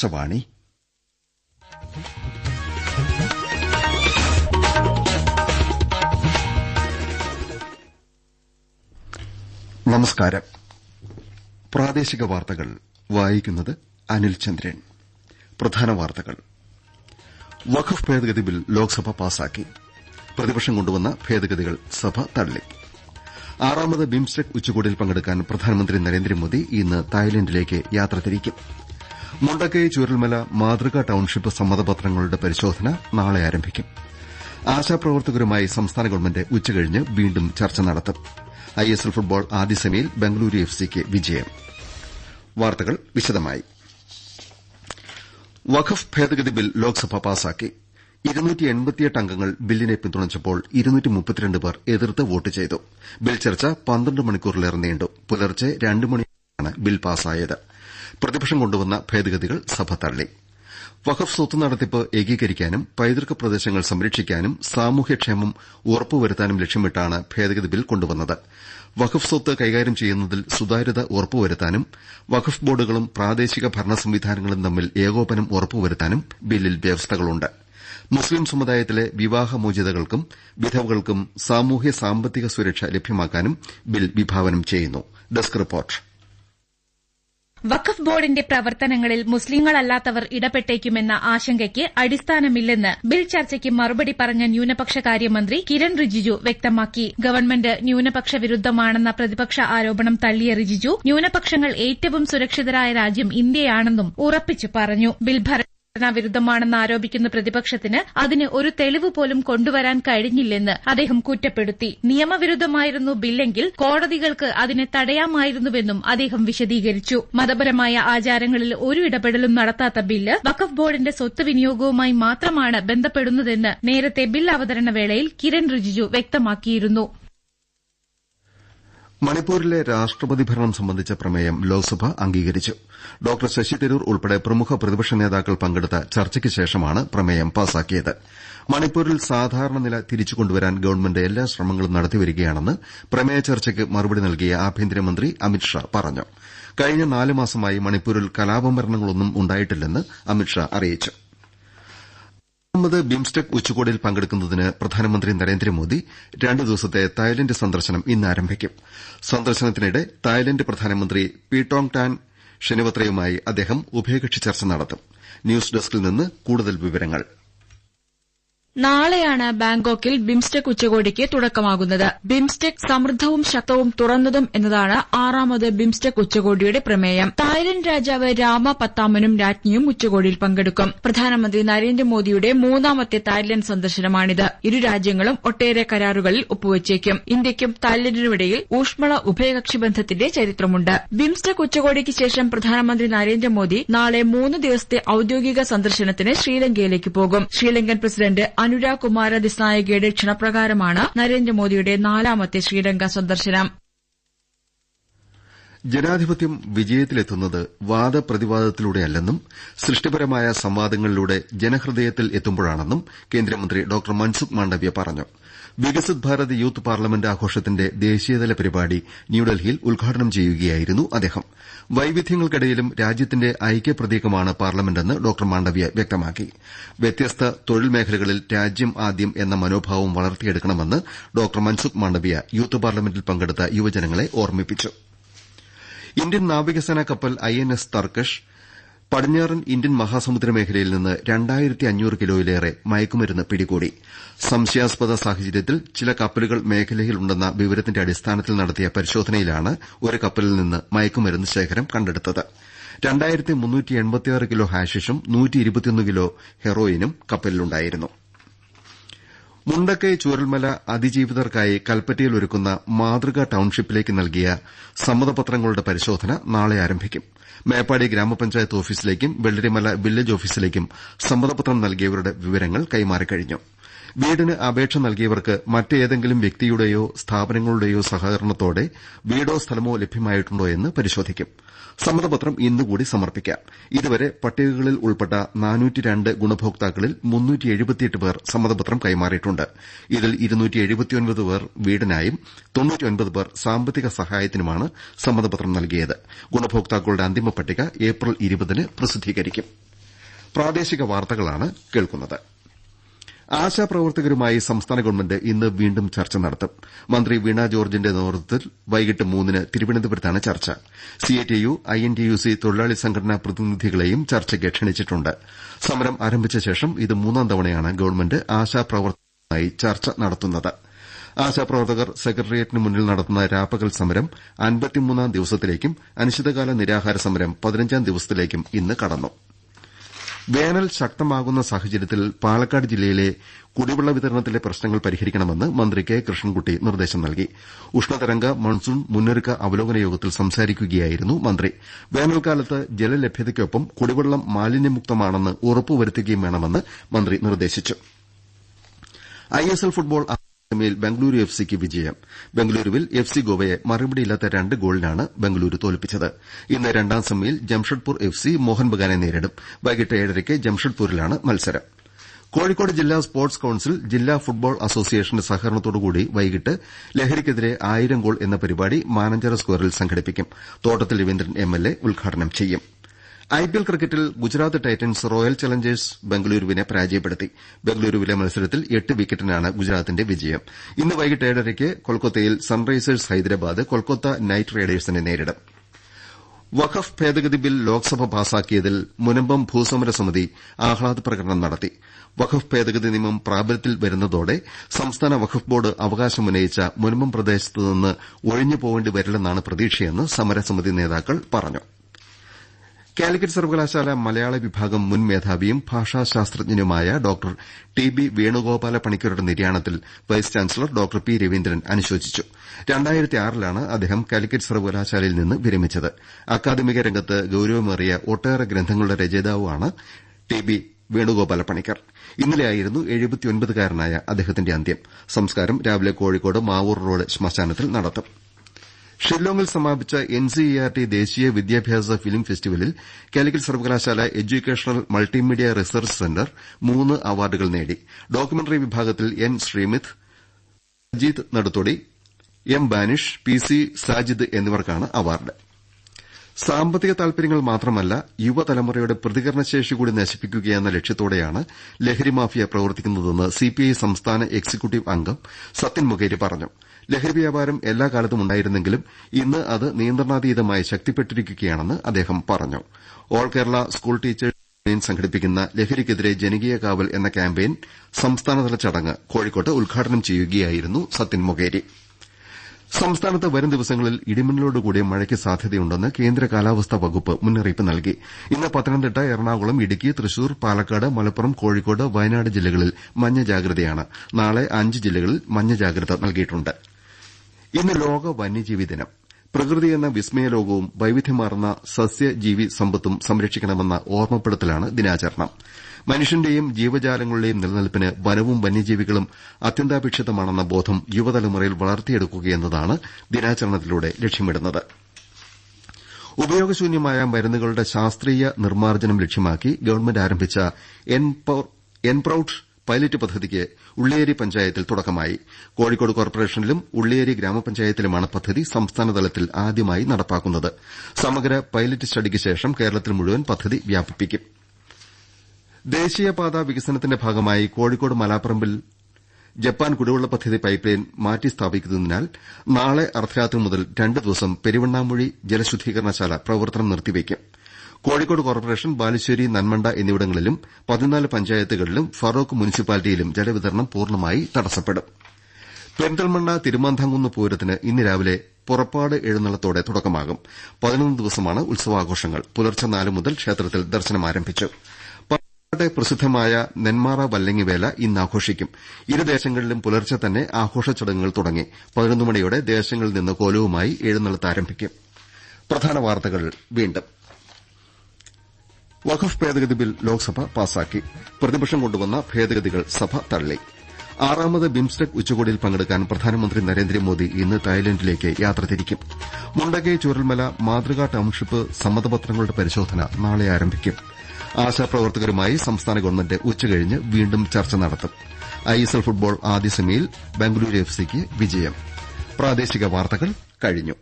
ആകാശവാണി നമസ്കാരം. പ്രാദേശിക വാർത്തകൾ വായിക്കുന്നത് അനിൽ ചന്ദ്രൻ. പ്രധാന വാർത്തകൾ. വഖഫ് ഭേദഗതി ബിൽ ലോക്സഭ പാസാക്കി. പ്രതിപക്ഷം കൊണ്ടുവന്ന ഭേദഗതികൾ സഭ തള്ളി. ആറാമത് ബിംസ്റ്റെക് ഉച്ചകോടിയിൽ പങ്കെടുക്കാൻ പ്രധാനമന്ത്രി നരേന്ദ്രമോദി ഇന്ന് തായ്ലന്റിലേക്ക് യാത്ര തിരിക്കും. മുണ്ടക്കൈ ചൂരൽമല മാതൃകാ ടൌൺഷിപ്പ് സമ്മതപത്രങ്ങളുടെ പരിശോധന നാളെ ആരംഭിക്കും. ആശാപ്രവർത്തകരുമായി സംസ്ഥാന ഗവൺമെന്റ് ഉച്ചകഴിഞ്ഞ് വീണ്ടും ചർച്ച നടത്തും. ഐഎസ്എൽ ഫുട്ബോൾ ആദ്യ സെമിയിൽ ബംഗളൂരു എഫ് സിക്ക് വിജയം. വാർത്തകൾ വിശദമായി. വഖഫ് ഭേദഗതി ബിൽ ലോക്സഭ പാസാക്കി. അംഗങ്ങൾ ബില്ലിനെ പിന്തുണച്ചപ്പോൾ പേർ എതിർത്ത് വോട്ട് ചെയ്തു. ബിൽ ചർച്ച പന്ത്രണ്ട് മണിക്കൂറിലേറെ നീണ്ടു. പുലർച്ചെ രണ്ട് മണിയാണ് ബിൽ പാസായത്. പ്രതിപക്ഷം കൊണ്ടുവന്ന ഭേദഗതികൾ സഭ തള്ളി. വഖഫ് സ്വത്ത് നടത്തിപ്പ് ഏകീകരിക്കാനും പൈതൃക പ്രദേശങ്ങൾ സംരക്ഷിക്കാനും സാമൂഹ്യക്ഷേമം ഉറപ്പുവരുത്താനും ലക്ഷ്യമിട്ടാണ് ഭേദഗതി ബിൽ കൊണ്ടുവന്നത്. വഖഫ് സ്വത്ത് കൈകാര്യം ചെയ്യുന്നതിൽ സുതാര്യത ഉറപ്പുവരുത്താനും വഖഫ് ബോർഡുകളും പ്രാദേശിക ഭരണ സംവിധാനങ്ങളും തമ്മിൽ ഏകോപനം ഉറപ്പുവരുത്താനും ബില്ലിൽ വ്യവസ്ഥകളുണ്ട്. മുസ്ലിം സമുദായത്തിലെ വിവാഹമോചിതകൾക്കും വിധവകൾക്കും സാമൂഹ്യ സാമ്പത്തിക സുരക്ഷ ലഭ്യമാക്കാനും ബിൽ വിഭാവനം ചെയ്യുന്നു. Desk report. വഖഫ് ബോർഡിന്റെ പ്രവർത്തനങ്ങളിൽ മുസ്ലിങ്ങളല്ലാത്തവർ ഇടപെട്ടേക്കുമെന്ന ആശങ്കയ്ക്ക് അടിസ്ഥാനമില്ലെന്ന് ബിൽ ചർച്ചയ്ക്ക് മറുപടി പറഞ്ഞ ന്യൂനപക്ഷകാര്യമന്ത്രി കിരൺ റിജിജു വ്യക്തമാക്കി. ഗവൺമെന്റ് ന്യൂനപക്ഷ വിരുദ്ധമാണെന്ന പ്രതിപക്ഷ ആരോപണം തള്ളിയ റിജിജു ന്യൂനപക്ഷങ്ങൾ ഏറ്റവും സുരക്ഷിതരായ രാജ്യം ഇന്ത്യയാണെന്നും ഉറപ്പിച്ചു പറഞ്ഞു. ബിൽ വിരുദ്ധമാണെന്ന് ആരോപിക്കുന്ന പ്രതിപക്ഷത്തിന് അതിന് ഒരു തെളിവ് പോലും കൊണ്ടുവരാൻ കഴിഞ്ഞില്ലെന്ന് അദ്ദേഹം കുറ്റപ്പെടുത്തി. നിയമവിരുദ്ധമായിരുന്നു ബില്ലെങ്കിൽ കോടതികൾക്ക് അതിനെ തടയാമായിരുന്നുവെന്നും അദ്ദേഹം വിശദീകരിച്ചു. മതപരമായ ആചാരങ്ങളിൽ ഒരു ഇടപെടലും നടത്താത്ത ബില്ല് വഖഫ് ബോർഡിന്റെ സ്വത്ത് വിനിയോഗവുമായി മാത്രമാണ് ബന്ധപ്പെടുന്നതെന്ന് നേരത്തെ ബിൽ അവതരണ വേളയിൽ കിരൺ റിജിജു വ്യക്തമാക്കിയിരുന്നു. മണിപ്പൂരിലെ രാഷ്ട്രപതി ഭരണം സംബന്ധിച്ച പ്രമേയം ലോക്സഭ അംഗീകരിച്ചു. ഡോക്ടർ ശശി തരൂർ ഉൾപ്പെടെ പ്രമുഖ പ്രതിപക്ഷ നേതാക്കൾ പങ്കെടുത്ത ചർച്ചയ്ക്ക് ശേഷമാണ് പ്രമേയം പാസാക്കിയത്. മണിപ്പൂരിൽ സാധാരണ നില തിരിച്ചുകൊണ്ടുവരാൻ ഗവൺമെന്റ് എല്ലാ ശ്രമങ്ങളും നടത്തിവരികയാണെന്ന് പ്രമേയ ചർച്ചയ്ക്ക് മറുപടി നൽകിയ ആഭ്യന്തരമന്ത്രി അമിത്ഷാ പറഞ്ഞു. കഴിഞ്ഞ നാല് മാസമായി മണിപ്പൂരിൽ കലാപമരണങ്ങളൊന്നും ഉണ്ടായിട്ടില്ലെന്ന് അമിത്ഷാ അറിയിച്ചു. ഒന്നാമത് ബിംസ്റ്റെക് ഉച്ചകോടിയിൽ പങ്കെടുക്കുന്നതിന് പ്രധാനമന്ത്രി നരേന്ദ്രമോദി രണ്ടു ദിവസത്തെ തായ്ലന്റ് സന്ദർശനം ഇന്ന് ആരംഭിക്കും. സന്ദർശനത്തിനിടെ തായ്ലന്റ് പ്രധാനമന്ത്രി പീടോങ് ടാൻ ഷെനിവത്രയുമായി അദ്ദേഹം ഉഭയകക്ഷി ചർച്ച നടത്തും. ന്യൂസ് ഡെസ്കിൽ നിന്ന് കൂടുതൽ വിവരങ്ങൾ. നാളെയാണ് ബാങ്കോക്കിൽ ബിംസ്റ്റെക് ഉച്ചകോടിക്ക് തുടക്കമാകുന്നത്. ബിംസ്റ്റെക് സമൃദ്ധവും ശക്തവും തുറന്നതും എന്നതാണ് ആറാമത് ബിംസ്റ്റെക് ഉച്ചകോടിയുടെ പ്രമേയം. തായ്ലന്റ് രാജാവ് രാമ പത്താമനും രാജ്ഞിയും ഉച്ചകോടിയിൽ പങ്കെടുക്കും. പ്രധാനമന്ത്രി നരേന്ദ്രമോദിയുടെ മൂന്നാമത്തെ തായ്ലന്റ് സന്ദർശനമാണിത്. ഇരു രാജ്യങ്ങളും ഒട്ടേറെ കരാറുകളിൽ ഒപ്പുവച്ചേക്കും. ഇന്ത്യയ്ക്കും തായ്ലന്റിനുമിടയിൽ ഊഷ്മള ഉഭയകക്ഷി ബന്ധത്തിന്റെ ചരിത്രമുണ്ട്. ബിംസ്റ്റെക് ഉച്ചകോടിക്ക് ശേഷം പ്രധാനമന്ത്രി നരേന്ദ്രമോദി നാളെ മൂന്ന് ദിവസത്തെ ഔദ്യോഗിക സന്ദർശനത്തിന് ശ്രീലങ്കയിലേക്ക് പോകും. ശ്രീലങ്കൻ പ്രസിഡന്റ് അനുരാഗ് കുമാര ദിസ്നായകയുടെ ക്ഷണപ്രകാരമാണ് നരേന്ദ്രമോദിയുടെ നാലാമത്തെ ശ്രീലങ്ക സന്ദർശനം. ജനാധിപത്യം വിജയത്തിലെത്തുന്നത് വാദപ്രതിവാദത്തിലൂടെയല്ലെന്നും സൃഷ്ടിപരമായ സംവാദങ്ങളിലൂടെ ജനഹൃദയത്തിൽ എത്തുമ്പോഴാണെന്നും കേന്ദ്രമന്ത്രി ഡോക്ടർ മൻസുഖ് മാണ്ഡവ്യ പറഞ്ഞു. വികസിത് ഭാരത് യൂത്ത് പാർലമെന്റ് ആഘോഷത്തിന്റെ ദേശീയതല പരിപാടി ന്യൂഡൽഹിയിൽ ഉദ്ഘാടനം ചെയ്യുകയായിരുന്നു അദ്ദേഹം. വൈവിധ്യങ്ങൾക്കിടയിലും രാജ്യത്തിന്റെ ഐക്യപ്രതീകമാണ് പാർലമെന്റെന്ന് ഡോക്ടർ മാണ്ഡവ്യ വ്യക്തമാക്കി. വ്യത്യസ്ത തൊഴിൽ മേഖലകളിൽ രാജ്യം ആദ്യം എന്ന മനോഭാവം വളർത്തിയെടുക്കണമെന്ന് ഡോക്ടർ മൻസുഖ് മാണ്ഡവ്യ യൂത്ത് പാർലമെന്റിൽ പങ്കെടുത്ത യുവജനങ്ങളെ ഓർമ്മിപ്പിച്ചു. ഇന്ത്യൻ നാവികസേനാ കപ്പൽ ഐഎൻഎസ് തർക്കഷ് പടിഞ്ഞാറൻ ഇന്ത്യൻ മഹാസമുദ്ര മേഖലയിൽ നിന്ന് രണ്ടായിരത്തി അഞ്ഞൂറ് കിലോയിലേറെ മയക്കുമരുന്ന് പിടികൂടി. സംശയാസ്പദ സാഹചര്യത്തിൽ ചില കപ്പലുകൾ മേഖലയിലുണ്ടെന്ന വിവരത്തിന്റെ അടിസ്ഥാനത്തിൽ നടത്തിയ പരിശോധനയിലാണ് ഒരു കപ്പലിൽ നിന്ന് മയക്കുമരുന്ന് ശേഖരം കണ്ടെടുത്തത്. കിലോ ഹാഷിഷും കിലോ ഹെറോയിനും കപ്പലിലുണ്ടായിരുന്നു. മുണ്ടക്കൈ ചൂരൽമല അതിജീവിതർക്കായി കൽപ്പറ്റയിൽ ഒരുക്കുന്ന മാതൃകാ ടൌൺഷിപ്പിലേക്ക് നൽകിയ സമ്മതപത്രങ്ങളുടെ പരിശോധന നാളെ ആരംഭിക്കും. മേപ്പാടി ഗ്രാമപഞ്ചായത്ത് ഓഫീസിലേക്കും വെള്ളരിമല വില്ലേജ് ഓഫീസിലേക്കും സമ്മതപത്രം നൽകിയവരുടെ വിവരങ്ങൾ കൈമാറിക്കഴിഞ്ഞു. വീടിന് അപേക്ഷ നൽകിയവർക്ക് മറ്റേതെങ്കിലും വ്യക്തിയുടെയോ സ്ഥാപനങ്ങളുടെയോ സഹകരണത്തോടെ വീടോ സ്ഥലമോ ലഭ്യമായിട്ടുണ്ടോ എന്ന് പരിശോധിക്കും. സമ്മതപത്രം ഇന്നുകൂടി സമർപ്പിക്കാം. ഇതുവരെ പട്ടികകളിൽ ഉൾപ്പെട്ട ഗുണഭോക്താക്കളിൽ പേർ സമ്മതപത്രം കൈമാറിയിട്ടുണ്ട്. ഇതിൽ പേർ വീടിനായും പേർ സാമ്പത്തിക സഹായത്തിനുമാണ് സമ്മതപത്രം നൽകിയത്. ഗുണഭോക്താക്കളുടെ അന്തിമ പട്ടിക ഏപ്രിൽ പ്രസിദ്ധീകരിക്കും. ആശാപ്രവർത്തകരുമായി സംസ്ഥാന ഗവൺമെന്റ് ഇന്ന് വീണ്ടും ചർച്ച നടത്തും. മന്ത്രി വീണ ജോർജിന്റെ നേതൃത്വത്തിൽ വൈകിട്ട് മൂന്നിന് തിരുവനന്തപുരത്താണ് ചർച്ച. സിഐടിയു ഐഎൻടിയുസി തൊഴിലാളി സംഘടനാ പ്രതിനിധികളെയും ചർച്ചയ്ക്ക് ക്ഷണിച്ചിട്ടുണ്ട്. സമരം ആരംഭിച്ച ശേഷം ഇത് മൂന്നാം തവണയാണ് ഗവൺമെന്റ് ആശാപ്രവർത്തകരുമായി ചർച്ച നടത്തുന്നത്. ആശാപ്രവർത്തകർ സെക്രട്ടേറിയറ്റിന് മുന്നിൽ നടത്തുന്ന രാപ്പകൽ സമരം അൻപത്തിമൂന്നാം ദിവസത്തിലേക്കും അനിശ്ചിതകാല നിരാഹാര സമരം പതിനഞ്ചാം ദിവസത്തിലേക്കും ഇന്ന് കടന്നു. വേനൽ ശക്തമാകുന്ന സാഹചര്യത്തിൽ പാലക്കാട് ജില്ലയിലെ കുടിവെള്ള വിതരണത്തിലെ പ്രശ്നങ്ങൾ പരിഹരിക്കണമെന്ന് മന്ത്രി കെ കൃഷ്ണൻകുട്ടി നിർദ്ദേശം നൽകി. ഉഷ്ണതരംഗ മൺസൂൺ മുന്നൊരുക്ക അവലോകന യോഗത്തിൽ സംസാരിക്കുകയായിരുന്നു മന്ത്രി. വേനൽക്കാലത്ത് ജലലഭ്യതയ്ക്കൊപ്പം കുടിവെള്ളം മാലിന്യമുക്തമാണെന്ന് ഉറപ്പുവരുത്തുകയും വേണമെന്ന് മന്ത്രി നിർദ്ദേശിച്ചു. ഐഎസ്എൽ ഫുട്ബോൾ സെമിയിൽ ബംഗളൂരു എഫ് സിക്ക് വിജയം. ബംഗളൂരുവിൽ എഫ് സി ഗോവയെ മറുപടിയില്ലാത്ത രണ്ട് ഗോളിനാണ് ബംഗളൂരു തോൽപ്പിച്ചത്. ഇന്ന് രണ്ടാം സെമിയിൽ ജംഷഡ്പൂർ എഫ് സി മോഹൻ ബഗാനെ നേരിടും. വൈകിട്ട് ഏഴരയ്ക്ക് ജംഷഡ്പൂരിലാണ് മത്സരം. കോഴിക്കോട് ജില്ലാ സ്പോർട്സ് കൌൺസിൽ ജില്ലാ ഫുട്ബോൾ അസോസിയേഷന്റെ സഹകരണത്തോടുകൂടി വൈകിട്ട് ലഹരിക്കെതിരെ ആയിരം ഗോൾ എന്ന പരിപാടി മാനഞ്ചറ സ്ക്വയറിൽ സംഘടിപ്പിക്കും. തോട്ടത്തിൽ രവീന്ദ്രൻ എംഎൽഎ ഉദ്ഘാടനം ചെയ്യും. ഐപിഎൽ ക്രിക്കറ്റിൽ ഗുജറാത്ത് ടൈറ്റൻസ് റോയൽ ചലഞ്ചേഴ്സ് ബംഗളൂരുവിനെ പരാജയപ്പെടുത്തി. ബംഗളൂരുവിലെ മത്സരത്തിൽ എട്ട് വിക്കറ്റിനാണ് ഗുജറാത്തിന്റെ വിജയം. ഇന്ന് വൈകിട്ട് ഏഴരയ്ക്ക് കൊൽക്കത്തയിൽ സൺറൈസേഴ്സ് ഹൈദരാബാദ് കൊൽക്കത്ത നൈറ്റ് റൈഡേഴ്സിനെ നേരിടും. വഖഫ് ഭേദഗതി ബിൽ ലോക്സഭ പാസാക്കിയതിൽ മുനമ്പം ഭൂസമര സമിതി ആഹ്ലാദ പ്രകടനം നടത്തി. വഖഫ് ഭേദഗതി നിയമം പ്രാബല്യത്തിൽ വരുന്നതോടെ സംസ്ഥാന വഖഫ് ബോർഡ് അവകാശമുന്നയിച്ച മുനമ്പം പ്രദേശത്ത് നിന്ന് ഒഴിഞ്ഞു പോകേണ്ടി വരില്ലെന്നാണ് പ്രതീക്ഷയെന്ന് സമരസമിതി നേതാക്കൾ പറഞ്ഞു. കാലിക്കറ്റ് സർവകലാശാല മലയാള വിഭാഗം മുൻ മേധാവിയും ഭാഷാശാസ്ത്രജ്ഞനുമായ ഡോക്ടർ ടി ബി വേണുഗോപാല പണിക്കരുടെ നിര്യാണത്തിൽ vice chancellor doctor P Raveendran അനുശോചിച്ചു. ലാണ് അദ്ദേഹം കാലിക്കറ്റ് സർവകലാശാലയിൽ നിന്ന് വിരമിച്ചത്. അക്കാദമിക രംഗത്ത് ഗൌരവമേറിയ ഒട്ടേറെ ഗ്രന്ഥങ്ങളുടെ രചയിതാവുമാണ് ടി ബി വേണുഗോപാല പണിക്കർ. ഇന്നലെയായിരുന്നു എഴുപത്തിയൊൻപതുകാരനായ അദ്ദേഹത്തിന്റെ അന്ത്യം. സംസ്കാരം രാവിലെ കോഴിക്കോട് മാവൂർ റോഡ് ശ്മശാനത്തിൽ നടത്തും. ഷില്ലോങ്ങിൽ സമാപിച്ച എൻസിഇആർടി ദേശീയ വിദ്യാഭ്യാസ ഫിലിം ഫെസ്റ്റിവലിൽ കാലിക്കറ്റ് സർവകലാശാല എഡ്യൂക്കേഷണൽ മൾട്ടിമീഡിയ റിസർച്ച് സെന്റർ മൂന്ന് അവാർഡുകൾ നേടി. ഡോക്യുമെന്ററി വിഭാഗത്തിൽ N Sreemith Ajith Naduthodi M Banish P C Sajid എന്നിവർക്കാണ് അവാർഡ്. സാമ്പത്തിക താൽപര്യങ്ങൾ മാത്രമല്ല യുവതലമുറയുടെ പ്രതികരണശേഷി കൂടി നശിപ്പിക്കുകയെന്ന ലക്ഷ്യത്തോടെയാണ് ലഹരി മാഫിയ പ്രവർത്തിക്കുന്നതെന്ന് സിപിഐ സംസ്ഥാന എക്സിക്യൂട്ടീവ് അംഗം സത്യൻ മുഖേരി പറഞ്ഞു. ലഹരി വ്യാപാരം എല്ലാ കാലത്തും ഉണ്ടായിരുന്നെങ്കിലും ഇന്ന് അത് നിയന്ത്രണാതീതമായി ശക്തിപ്പെട്ടിരിക്കുകയാണെന്ന് അദ്ദേഹം പറഞ്ഞു. All Kerala school teachers union സംഘടിപ്പിക്കുന്ന ലഹരിക്കെതിരെ ജനകീയ കാവൽ എന്ന ക്യാമ്പയിൻ സംസ്ഥാനതല ചടങ്ങ് കോഴിക്കോട്ട് ഉദ്ഘാടനം ചെയ്യുകയായിരുന്നു സത്യൻ മൊകേരി. സംസ്ഥാനത്ത് വരും ദിവസങ്ങളിൽ ഇടിമിന്നലോടുകൂടിയ മഴയ്ക്ക് സാധ്യതയുണ്ടെന്ന് കേന്ദ്ര കാലാവസ്ഥാ വകുപ്പ് മുന്നറിയിപ്പ് നൽകി. ഇന്ന് പത്തനംതിട്ട എറണാകുളം ഇടുക്കി തൃശൂർ പാലക്കാട് മലപ്പുറം കോഴിക്കോട് വയനാട് ജില്ലകളിൽ മഞ്ഞ ജാഗ്രതയാണ്. നാളെ അഞ്ച് ജില്ലകളിൽ മഞ്ഞ ജാഗ്രത നൽകിയിട്ടുണ്ട്. ഇന്ന് ലോക വന്യജീവി ദിനം പ്രകൃതിയെന്ന വിസ്മയലോകവും വൈവിധ്യമാർന്ന സസ്യജീവി സമ്പത്തും സംരക്ഷിക്കണമെന്ന ഓർമ്മപ്പെടുത്തലാണ് ദിനാചരണം. മനുഷ്യന്റെയും ജീവജാലങ്ങളുടെയും നിലനിൽപ്പിന് വനവും വന്യജീവികളും അത്യന്താപേക്ഷിതമാണെന്ന ബോധം യുവതലമുറയിൽ വളർത്തിയെടുക്കുകയെന്നതാണ് ദിനാചരണത്തിലൂടെ ലക്ഷ്യമിടുന്നത്. ഉപയോഗശൂന്യമായ മരുന്നുകളുടെ ശാസ്ത്രീയ നിർമ്മാർജനം ലക്ഷ്യമാക്കി ഗവൺമെന്റ് ആരംഭിച്ച എൻപ്രൌഡ് പൈലറ്റ് പദ്ധതിക്ക് ഉള്ള്യേരി പഞ്ചായത്തിൽ തുടക്കമായി. കോഴിക്കോട് കോർപ്പറേഷനിലും ഉള്ള്യേരി ഗ്രാമപഞ്ചായത്തിലുമാണ് പദ്ധതി സംസ്ഥാനതലത്തിൽ ആദ്യമായി നടപ്പാക്കുന്നത്. സമഗ്ര പൈലറ്റ് സ്റ്റഡിക്ക് ശേഷം കേരളത്തിൽ മുഴുവൻ പദ്ധതി വ്യാപിപ്പിക്കും. ദേശീയപാത വികസനത്തിന്റെ ഭാഗമായി കോഴിക്കോട് മലാപ്പറമ്പിൽ ജപ്പാൻ കുടിവെള്ള പദ്ധതി പൈപ്പ് ലൈൻ മാറ്റി സ്ഥാപിക്കുന്നതിനാൽ നാളെ അർദ്ധരാത്രി മുതൽ രണ്ട് ദിവസം പെരുവണ്ണാമൊഴി ജലശുദ്ധീകരണശാല പ്രവർത്തനം നിർത്തിവെയ്ക്കും. കോഴിക്കോട് കോർപ്പറേഷൻ ബാലുശ്ശേരി നന്മണ്ട എന്നിവിടങ്ങളിലും പതിനാല് പഞ്ചായത്തുകളിലും ഫറോക്ക് മുനിസിപ്പാലിറ്റിയിലും ജലവിതരണം പൂർണമായി തടസ്സപ്പെടും. പെരിന്തൽമണ്ണ തിരുമാന്താംകുന്ന് പൂരത്തിന് ഇന്ന് രാവിലെ പുറപ്പാട് എഴുന്നള്ളത്തോടെ തുടക്കമാകും. പതിനൊന്ന് ദിവസമാണ് ഉത്സവാഘോഷങ്ങൾ. പുലർച്ചെ നാല് മുതൽ ക്ഷേത്രത്തിൽ ദർശനം ആരംഭിച്ചു. പാലക്കാട്ടെ പ്രസിദ്ധമായ നെന്മാറ വല്ലങ്ങിവേല ഇന്ന് ആഘോഷിക്കും. ഇരുദേശങ്ങളിലും പുലർച്ചെ തന്നെ ആഘോഷ ചടങ്ങുകൾ തുടങ്ങി. പതിനൊന്ന് മണിയോടെ ദേശങ്ങളിൽ നിന്ന് കോലവുമായി എഴുന്നള്ളത്ത് ആരംഭിക്കും. വഖഫ് ഭേദഗതി ബിൽ ലോക്സഭ പാസാക്കി. പ്രതിപക്ഷം കൊണ്ടുവന്ന ഭേദഗതികൾ സഭ തള്ളി. ആറാമത് ബിംസ്റ്റെക് ഉച്ചകോടിയിൽ പങ്കെടുക്കാൻ പ്രധാനമന്ത്രി നരേന്ദ്രമോദി ഇന്ന് തായ്ലന്റിലേക്ക് യാത്ര തിരിക്കും. മുണ്ടകൈ ചുരൽമല മാതൃകാ ടൌൺഷിപ്പ് സമ്മതപത്രങ്ങളുടെ പരിശോധന നാളെ ആരംഭിക്കും. ആശാപ്രവർത്തകരുമായി സംസ്ഥാന ഗവൺമെന്റ് ഉച്ചകഴിഞ്ഞ് വീണ്ടും ചർച്ച നടത്തും. ഐഎസ്എൽ ഫുട്ബോൾ ആദ്യ സെമിയിൽ ബംഗളൂരു എഫ്സിക്ക് വിജയം. പ്രാദേശിക വാർത്തകൾ കഴിഞ്ഞു.